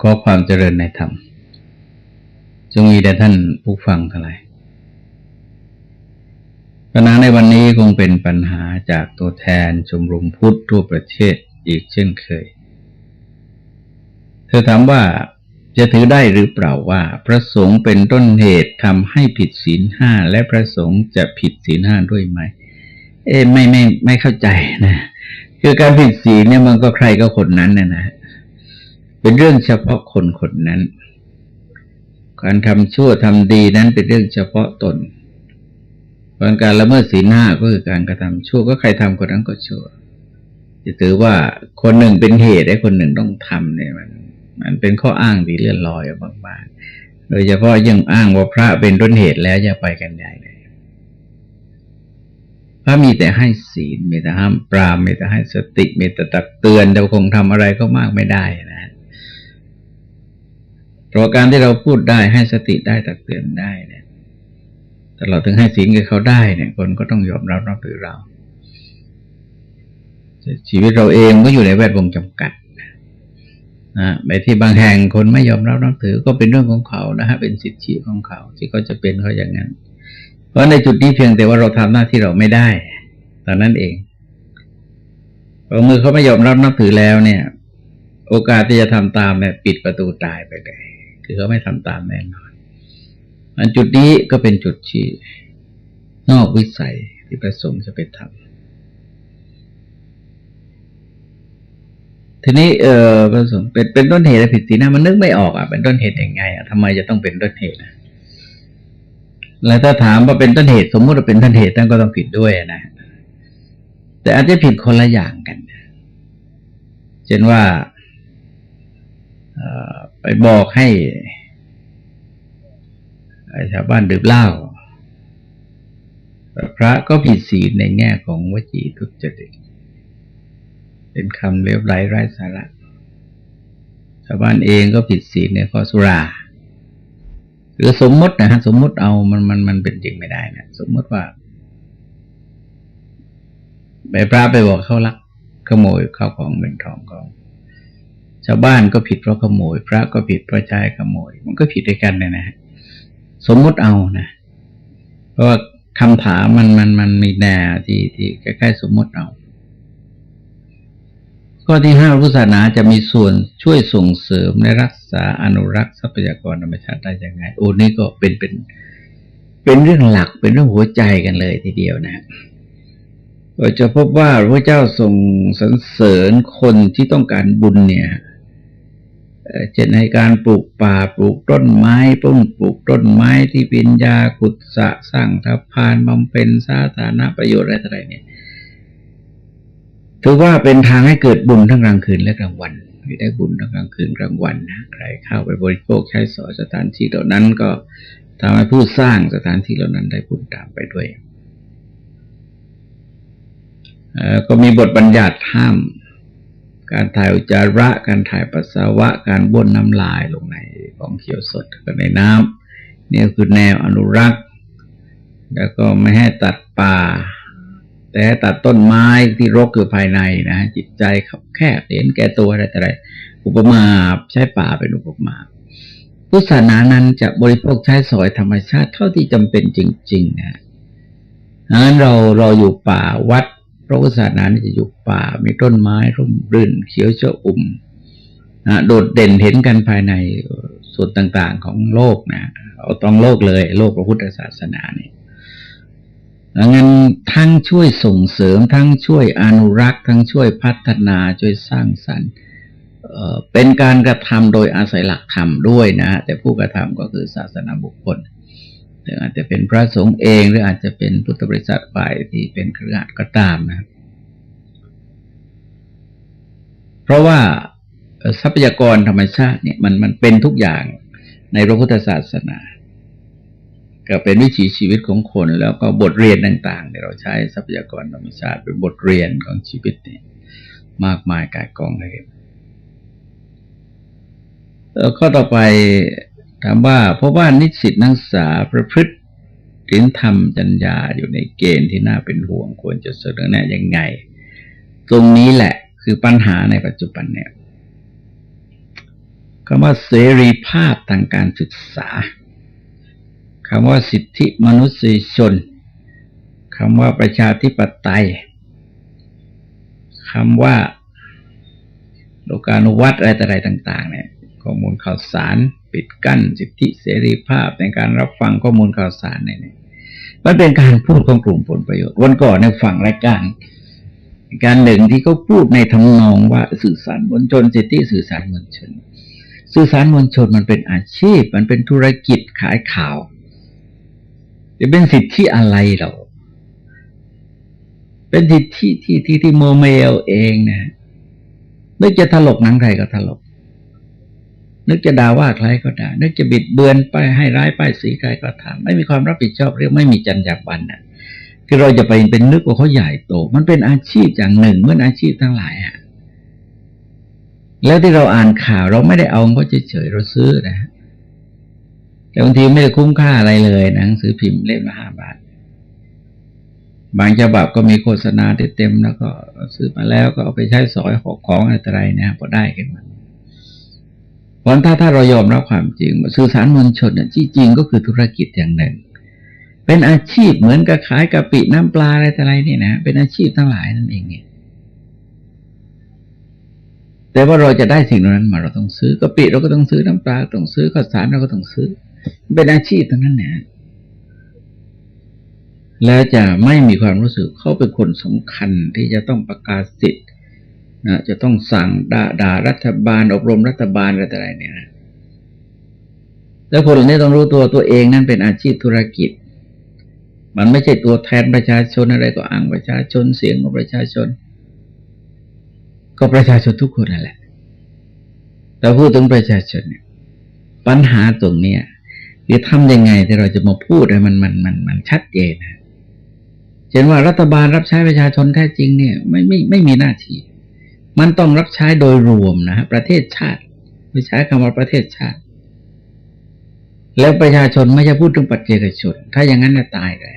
ขอความเจริญในธรรม จงมีแด่ท่านผู้ฟังทั้งหลายปัญหาในวันนี้คงเป็นปัญหาจากตัวแทนชมรมพุทธทั่วประเทศอีกเช่นเคย เธอถามว่าจะถือได้หรือเปล่าว่า พระสงฆ์เป็นต้นเหตุทำให้ผิดศีลห้าและพระสงฆ์จะผิดศีลห้าด้วยไหม เอ๊ไม่ไม่ไม่เข้าใจนะ คือการผิดศีลเนี่ยมันก็ใครก็คนนั้นนะนะ เป็นเรื่องเฉพาะคนคนนั้น การทำชั่วทำดีนั้นเป็นเรื่องเฉพาะตนการละเมิดศีลห้าก็คือการกระทำชั่วก็ใครทำคนนั้นก็ชั่ว จะถือว่าคนหนึ่งเป็นเหตุให้คนหนึ่งต้องทำเนี่ยมัน มันเป็นข้ออ้างที่เลื่อนลอยมากๆ โดยเฉพาะยังอ้างว่าพระเป็นต้นเหตุแล้วจะไปกันใหญ่เลยพระมีแต่ให้ศีลมีแต่ห้ามปรามมีแต่ให้สติมีแต่ตักเตือนแต่คงทำอะไรก็มากไม่ได้ นะเพราะการที่เราพูดได้ให้สติได้ตักเตือนได้เนี่ยแต่เราถึงให้ศีลกับเขาได้เนี่ย คนก็ต้องยอมรับนับถือเราชีวิตเราเองก็อยู่ในแวดวงจำกัดนะไปที่บางแห่งคนไม่ยอมรับนับถือก็เป็นเรื่องของเขานะฮะเป็นสิทธิของเขา ที่เขาจะเป็นเขาอย่างนั้น เพราะในจุดนี้เพียงแต่ว่าเราทำหน้าที่เราไม่ได้ตอนนั้นเองพอมือเขาไม่ยอมรับนับถือแล้วเนี่ย โอกาสที่จะทำตามเนี่ยปิดประตูตายไปเลย คือเขาไม่ทำตามแน่นอนอันจุดนี้ก็เป็นจุดที่นอกวิสัยที่ประสงค์จะไปทำทีนี้เออผสมเป็นเป็นต้นเหตุผิดศีลนะมันนึกไม่ออกอะเป็นต้นเหตุยังไงอะทำไมจะต้องเป็นต้นเหตุนะแล้วถ้าถามว่าเป็นต้นเหตุ สมมติว่าเป็นต้นเหตุท่านก็ต้องผิดด้วยนะแต่อาจจะผิดคนละอย่างกัน เช่นว่า ไปบอกให้ชาวบ้านดื่มเหล้าพระก็ผิดศีลในแง่ของวจีทุจริตเป็นคำเลวไหลไร้สาระชาวบ้านเองก็ผิดศีลในข้อสุราหรือสมมตินะฮะสมมติเอามันมันมันเป็นจริงไม่ได้นะสมมติว่าไปพระไปบอกเขาลักขโมยข้าวของเงินทองของาวบ้านก็ผิดเพราะขโมย พระก็ผิดเพราะใช้ขโมย มันก็ผิดด้วยกันเลยนะสมมติเอานะ เพราะว่าคำถามมันมันมันมีแนวที่ที่ใกล้ๆสมมติเอาข้อที่ห้าพุทธศาสนาจะมีส่วนช่วยส่งเสริมในรักษาอนุรักษ์ทรัพยากรธรรมชาติได้ยังไงโอ้นี่ก็เป็นเป็น เป็นเรื่องหลักเป็นเรื่องหัวใจกันเลยทีเดียวนะเราจะพบว่าพระเจ้าทรงสรรเสริญคนที่ต้องการบุญเนี่ย เช่นในการปลูกป่าปลูกต้นไม้ปุ้งปลูกต้นไม้ที่ปิญญาขุดสะสร้างสะพานบำเพ็ญสาธารณประโยชน์อะไรต่ออะไรเนี่ยถือว่าเป็นทางให้เกิดบุญทั้งกลางคืนและกลางวันไม่ได้บุญทั้งกลางคืนกลางวันนะใครเข้าไปบริโภคใช้สอยสถานที่เหล่านั้นก็ทำให้ผู้สร้างสถานที่เหล่านั้นได้บุญตามไปด้วยก็มีบทบัญญัติห้าม การถ่ายอุจจาระ การถ่ายปัสสาวะ การบ้วนน้ำลายลงในของเขียวสดก็ในน้ำนี่คือแนวอนุรักษ์ แล้วก็ไม่ให้ตัดป่า แต่ตัดต้นไม้ที่รกอยู่ภายในนะจิตใจขับแคบเห็นแก่ตัวอะไรแต่ไรอุปมาใช้ป่าเป็นอุปมาพุทธศาสนานั้นจะบริโภคใช้สอยธรรมชาติเท่าที่จำเป็นจริงๆนะดังนั้นเราเราอยู่ป่าวัด ระพุทธศาสนาจะอยู่ป่า มีต้นไม้ร่มรื่น เขียวชอุ่มนะโดดเด่นเห็นกันภายในส่วนต่างๆของโลกนะเอาตรงโลกเลย โลกพระพุทธศาสนาเนี่ยดังนั้นทั้งช่วยส่งเสริม ทั้งช่วยอนุรักษ์ ทั้งช่วยพัฒนาช่วยสร้างสรรค์เป็นการกระทำโดยอาศัยหลักธรรมด้วยนะ แต่ผู้กระทำก็คือศาสนาบุคคล อาจจะเป็นพระสงฆ์เองหรืออาจจะเป็นพุทธบริษัทฝ่ายที่เป็นเครือข่ายก็ตามนะ เพราะว่าทรัพยากรธรรมชาติเนี่ยมันมันเป็นทุกอย่างในพระพุทธศาสนา ก็เป็นวิถีชีวิตของคน แล้วก็บทเรียนต่างๆที่ยเราใช้ทรัพยากรธรรมชาติ เป็นบทเรียนของชีวิตเนี่ยมากมายกายกองเลยข้อต่อไป ถามว่าเพราะว่านิสิตนักศึกษาประพฤติศีลธรรมจัญญาอยู่ในเกณฑ์ที่น่าเป็นห่วงควรจะเสนอแนะยังไง ตรงนี้แหละคือปัญหาในปัจจุบันเนี่ยคำว่าเสรีภาพทางการศึกษาคำว่าสิทธิมนุษยชนคำว่าประชาธิปไตยคำว่าโลกานุวัตอะไรต่ออะไรต่าง ๆ เนี่ยข้อมูลข่าวสาร ปิดกั้นสิทธิเสรีภาพในการรับฟังข้อมูลข่าวสารเนี่ยมันเป็นการพูดของกลุ่มผลประโยชน์ วันก่อนในฝั่งรายการการหนึ่งที่เขาพูดในทำนองว่าสื่อสารมวลชนสิทธิสื่อสารมวลชน สื่อสารมวลชนมันเป็นอาชีพ มันเป็นธุรกิจขายข่าวจะเป็นสิทธิอะไรเราเป็นสิทธิที่ที่ที่โมเมลเองนะนึกจะถลกหนังใครก็ถลก นึกจะด่าว่าใครก็ด่านึกจะบิดเบือนไปให้ร้ายป้ายสีใครก็ทำไม่มีความรับผิดชอบเรียกไม่มีจรรยาบรรณนะคือเราจะไปเป็นนึกว่าเขาใหญ่โต มันเป็นอาชีพอย่างหนึ่งเมื่ออาชีพทั้งหลายอะแล้วที่เราอ่านข่าวเราไม่ได้เอาเขาเฉยๆเราซื้อนะแต่บางทีไม่ได้คุ้มค่าอะไรเลยหนังสือพิมพ์เล่มละห้าบาท บางฉบับก็มีโฆษณาเต็มแล้วก็ซื้อมาแล้วก็เอาไปใช้สอยหอกของอะไรนะพอได้กันมา เพราะถ้าถ้าเรายอมรับความจริงสื่อสารมวลชนเนี่ยที่จริงก็คือธุรกิจอย่างหนึ่ง เป็นอาชีพเหมือนกับขายกะปิน้ำปลาอะไรต่ออะไรนี่นะเป็นอาชีพทั้งหลายนั่นเองเนี่ยแต่ว่าเราจะได้สิ่งนั้นมาเราต้องซื้อกะปิเราก็ต้องซื้อน้ำปลาต้องซื้อข้าวสารเราก็ต้องซื้อ เป็นอาชีพทั้งนั้นเนี่ยแล้วจะไม่มีความรู้สึกเขาเป็นคนสำคัญที่จะต้องประกาศสิทธิ์ นะจะต้องสั่งด่าด่ารัฐบาล อบรมรัฐบาลอะไรต่ออะไรเนี่ยนะแล้วคนเหล่านี้ต้องรู้ตัวตัวเองนั่นเป็นอาชีพธุรกิจ มันไม่ใช่ตัวแทนประชาชนอะไรก็อ้างประชาชนเสียงของประชาชน ก็ประชาชนทุกคนนั่นแหละเราพูดถึงประชาชนเนี่ยปัญหาตรงเนี้ยคือทำยังไงที่เราจะมาพูดให้มันมันมันมันชัดเจนนะเช่นว่ารัฐบาลรับใช้ประชาชนแท้จริงเนี่ย ไม่ไม่ไม่มีหน้าที่ มันต้องรับใช้โดยรวมนะฮะประเทศชาติไม่ใช้คำว่าประเทศชาติ แล้วประชาชนไม่จะพูดถึงปัจเจกชน ถ้าอย่างนั้นจะตายเลย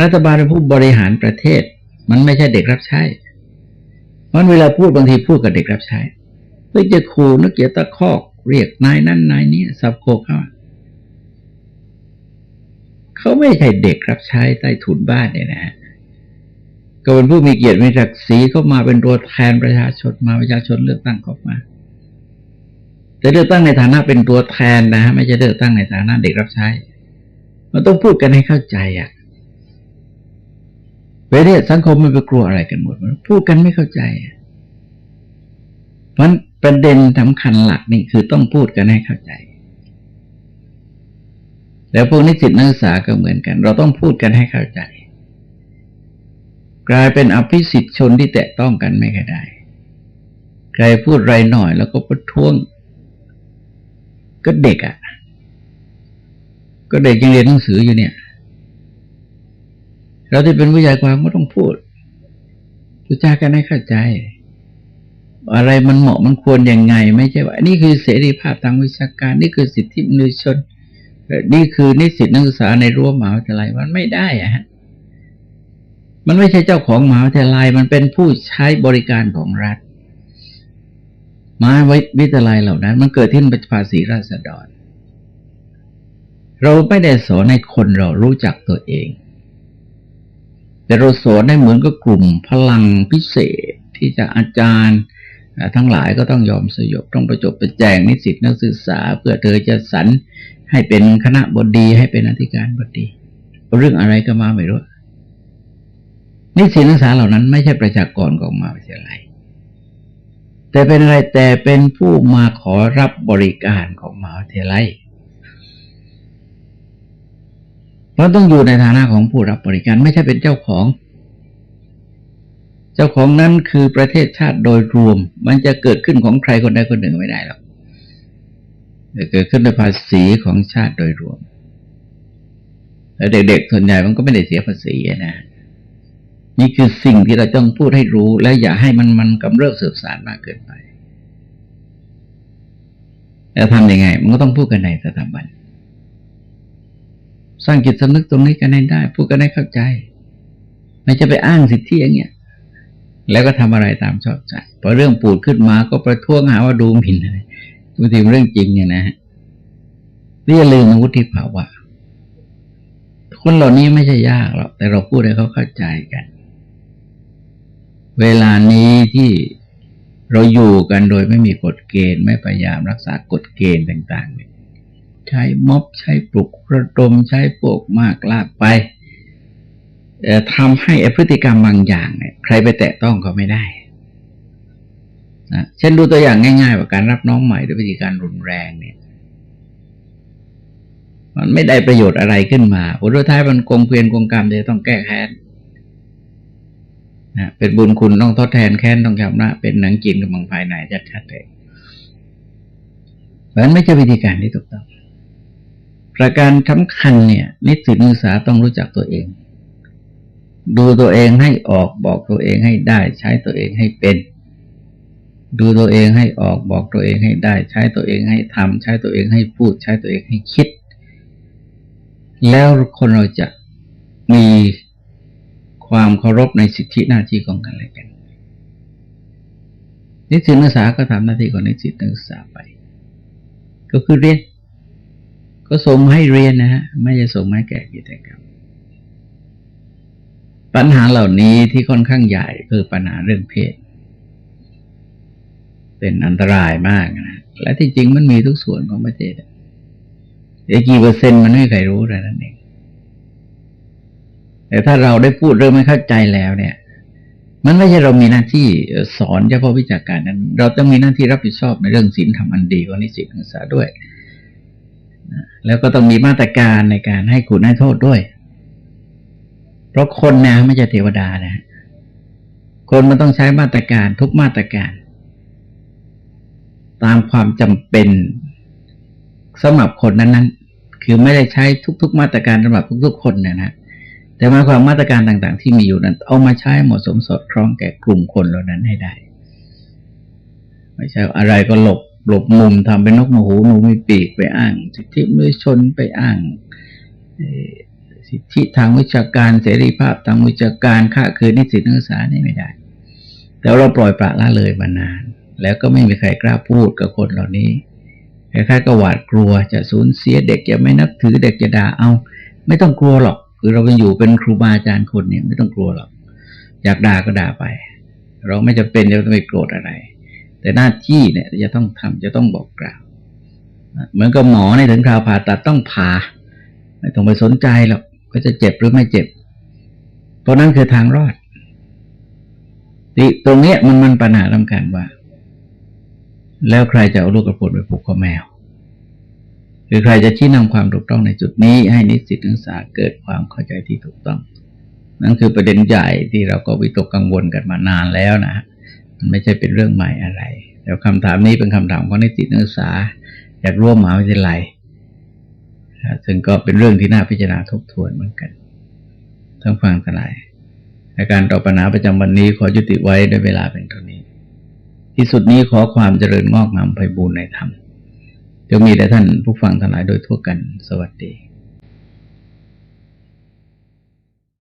รัฐบาลเป็นผู้บริหารประเทศ มันไม่ใช่เด็กรับใช้มันเวลาพูดบางทีพูดกับเด็กรับใช้เพื่อจะขู่นึกเกียตะคอกเรียกนายนั่นนายนี้สับโคเขาเขาไม่ใช่เด็กรับใช้ใต้ถุนบ้านเนี่ยนะ ก็เป็นผู้มีเกียรติมีศักดิ์ศรีเข้ามาเป็นตัวแทนประชาชนมาประชาชนเลือกตั้งเข้ามา แต่เลือกตั้งในฐานะเป็นตัวแทนนะฮะไม่ใช่เลือกตั้งในฐานะเด็กรับใช้ มันต้องพูดกันให้เข้าใจอะเวลาสังคมมันไปกลัวอะไรกันหมดมันพูดกันไม่เข้าใจ เพราะประเด็นสำคัญหลักนี่คือต้องพูดกันให้เข้าใจ แล้วพวกนิสิตนักศึกษาก็เหมือนกัน เราต้องพูดกันให้เข้าใจ กลายเป็นอภิสิทธิชนที่แตะต้องกันไม่ได้ ใครพูดไรหน่อยแล้วก็ประท้วง ก็เด็กอะ่ะ ก็เด็กยังเรียนหนังสืออยู่เนี่ย เราที่เป็นผู้ใหญ่กว่าก็ต้องพูดพูดจากันให้เข้าใจ อะไรมันเหมาะมันควรยังไง ไม่ใช่ว่า นี่คือเสรีภาพทางวิชาการ นี่คือสิทธิมนุษยชน นี่คือนิสิตนักศึกษาในรั้วมหาวิทยาลัยมันไม่ได้อะฮะ มันไม่ใช่เจ้าของมหาวิทยาลัย มันเป็นผู้ใช้บริการของรัฐมหาวิทยาลัยเหล่านั้น มันเกิดที่เป็นภาษีราษฎร เราไม่ได้สอนให้คนเรารู้จักตัวเอง แต่เราสอนได้เหมือนกับกลุ่มพลังพิเศษที่จะอาจารย์ทั้งหลายก็ต้องยอมสยบต้องประจบประแจงนิสิตนักศึกษา เพื่อเธอจะสรรให้เป็นคณะบดีให้เป็นอธิการบดี เรื่องอะไรก็มาไม่รู้ นิสิตนักศึกษาเหล่านั้นไม่ใช่ประชากรของมหาวิทยาลัย แต่เป็นอะไรแต่เป็นผู้มาขอรับบริการของมหาวิทยาลัยเราต้องอยู่ในฐานะของผู้รับบริการไม่ใช่เป็นเจ้าของ เจ้าของนั้นคือประเทศชาติโดยรวม มันจะเกิดขึ้นของใครคนใดคนหนึ่งไม่ได้หรอกจะเกิดขึ้นโดยภาษีของชาติโดยรวม แล้วเด็กๆส่วนใหญ่มันก็ไม่ได้เสียภาษีนะ นี่คือสิ่งที่เราต้องพูดให้รู้ และอย่าให้มันมันกำเริบเสืบสารมากเกินไปแล้วทำยังไง มันก็ต้องพูดกันในสถาบันสร้างจิตสำนึกตรงนี้กันให้ได้ พูดกันให้เข้าใจ ไม่จะไปอ้างสิทธิอย่างเงี้ยแล้วก็ทำอะไรตามชอบใจพอเรื่องปูดขึ้นมาก็ประท้วงหาว่าดูหมิ่นอะไรบางทีเรื่องจริงเนี่ยนะฮะนี่อย่าลืมวุฒิภาวะคนเหล่านี้ไม่ใช่ยากหรอกแต่เราพูดให้เขาเข้าใจกัน เวลานี้ที่เราอยู่กันโดยไม่มีกฎเกณฑ์ไม่พยายามรักษากฎเกณฑ์ต่างๆเนี่ยใช้ม็อบใช้ปลุกระดมใช้โปกมากลากไปทำให้พฤติกรรมบางอย่างเนี่ยใครไปแตะต้องก็ไม่ได้นะเช่นดูตัวอย่างง่ายๆว่าการรับน้องใหม่ด้วยวิธีการรุนแรงเนี่ยมันไม่ได้ประโยชน์อะไรขึ้นมาผลท้ายมันกงเกวียนกงกรรมจะต้องแก้แค้น นะเป็นบุญคุณต้องทดแทนแค้นต้องชำระเป็นหนังกินกำลังภายในชัดๆเลยเพราะฉะนั้นไม่ใช่วิธีการที่ถูกต้องประการสำคัญเนี่ยนิสิตนักศึกษาต้องรู้จักตัวเอง ดูตัวเองให้ออกบอกตัวเองให้ได้ ใช้ตัวเองให้เป็น ดูตัวเองให้ออกบอกตัวเองให้ได้ ใช้ตัวเองให้ทำใช้ตัวเองให้พูด ใช้ตัวเองให้คิด แล้วคนเราจะมี ความเคารพในสิทธิหน้าที่ของกันและกันนิสิตนักศึกษาก็ทำหน้าที่ของนิสิตนักศึกษาไป ก็คือเรียน ก็ส่งให้เรียนนะฮะไม่จะส่งให้แก่กิจกรรม ปัญหาเหล่านี้ที่ค่อนข้างใหญ่คือปัญหาเรื่องเพศ เป็นอันตรายมากนะและที่จริงมันมีทุกส่วนของประเทศเดี๋ยวกี่เปอร์เซ็นต์มันไม่ใครรู้เลยนั่นเอง แต่ถ้าเราได้พูดเรื่องไม่เข้าใจแล้วเนี่ย มันไม่ใช่เรามีหน้าที่สอนเฉพาะวิชาการนั้น เราต้องมีหน้าที่รับผิดชอบในเรื่องศีลธรรมอันดีของนิสิตนักศึกษาด้วย แล้วก็ต้องมีมาตรการในการให้คุณให้โทษด้วย เพราะคนนะไม่ใช่เทวดานะ คนมันต้องใช้มาตรการทุกมาตรการ ตามความจำเป็นสำหรับคนนั้นๆ คือไม่ได้ใช้ทุก ๆ มาตรการสำหรับทุก ๆ คนนะนะ แต่มาความมาตรการต่างๆ ที่มีอยู่นั้น เอามาใช้เหมาะสมสอดคล้องแก่กลุ่มคนเหล่านั้นให้ได้ ไม่ใช่อะไรก็หลบหลบมุมทำเป็นนกมหูหนูมีปีกไปอ้างสิทธิมนุษยชนไปอ้างสิทธิทางวิชาการเสรีภาพทางวิชาการค่าคืนนิสิตนักศึกษานี่ไม่ได้ แต่เราปล่อยปละละเลยมานาน แล้วก็ไม่มีใครกล้าพูดกับคนเหล่านี้คล้ายๆก็หวาดกลัวจะสูญเสียเด็กจะไม่นับถือเด็กจะด่าเอา ไม่ต้องกลัวหรอก คือเราเป็นอยู่เป็นครูบาอาจารย์คนเนี่ยไม่ต้องกลัวหรอกอยากด่าก็ด่าไป เราไม่จะเป็นจะต้องไปโกรธอะไร แต่หน้าที่เนี่ยจะต้องทำจะต้องบอกกล่าวเหมือนกับหมอในถึงคราวผ่าตัดต้องผ่าไม่ต้องไปสนใจหรอกก็จะเจ็บหรือไม่เจ็บ เพราะนั้นคือทางรอดตรงเนี้ยมันมันปัญหาสำคัญว่า แล้วใครจะเอาลูกกระปุกไปผูกคอแมว หรือใครจะชี้นำความถูกต้องในจุดนี้ ให้นิสิตนักศึกษาเกิดความเข้าใจที่ถูกต้อง นั่นคือประเด็นใหญ่ที่เราก็วิตกกังวลกันมานานแล้วนะมันไม่ใช่เป็นเรื่องใหม่อะไรแต่คำถามนี้เป็นคำถามของนิสิตนักศึกษาอยากร่วมมหาวิทยาลัยซึ่งก็เป็นเรื่องที่น่าพิจารณาทบทวนเหมือนกันทั้งฟังทั้งหลายในการตอบปัญหาประจำวันนี้ขอยุติไว้ด้วยเวลาเป็นเท่านี้ ที่สุดนี้ขอความเจริญงอกงามไปบูรณนธรรม จะมีแต่ท่านผู้ฟังทั้งหลายโดยทั่วกันสวัสดี